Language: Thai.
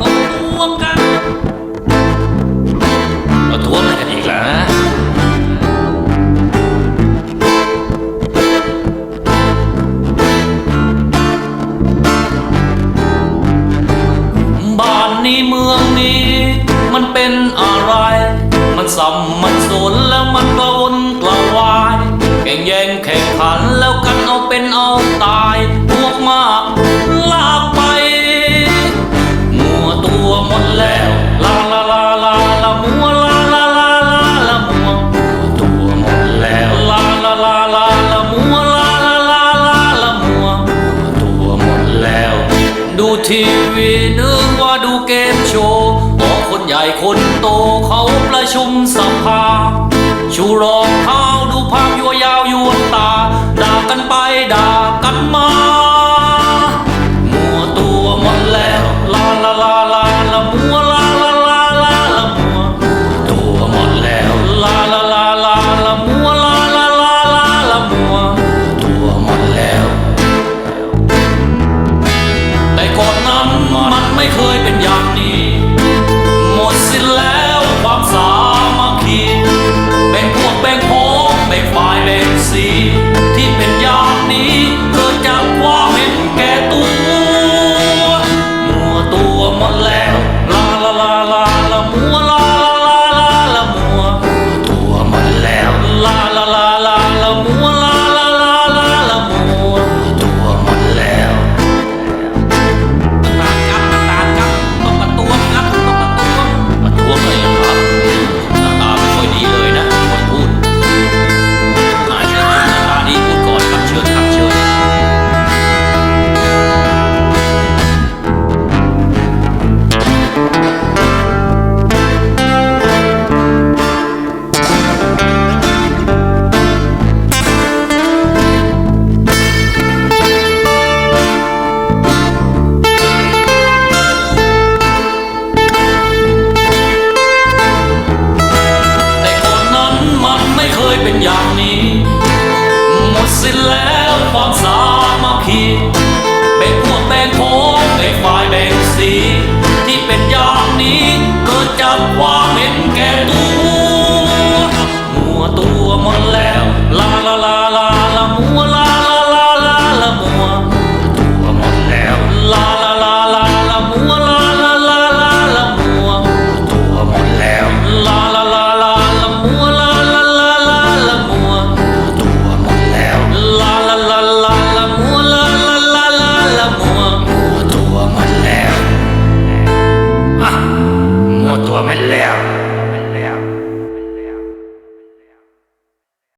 ก็รวมกันมาทวงอะไรกันอีกล่ะบ้านนี้เมืองนี้ มันเป็นอะไร มันสับมันสนแล้วมันกระวนกระวายแข่งแย่งแข่งขันแล้วกันเอาเป็นเอาตาย ทีวีนึกว่าดูเกมโชว์บอกคนใหญ่คนโตเขาประชุมสภา ชูรองเท้าดูภาพยัวยาวยวนตา ด่ากันไปด่ากันมาางนี้ หมดสิ้นแล้วความสามัคคีเป็งพวกแบ่งโพงแบ่งฝ่ายแบ่งสี ที่เป็นอย่างนี้ เกิดจากความเห็นแก่ตัวมัวตัวหมดแล้ว 我们俩。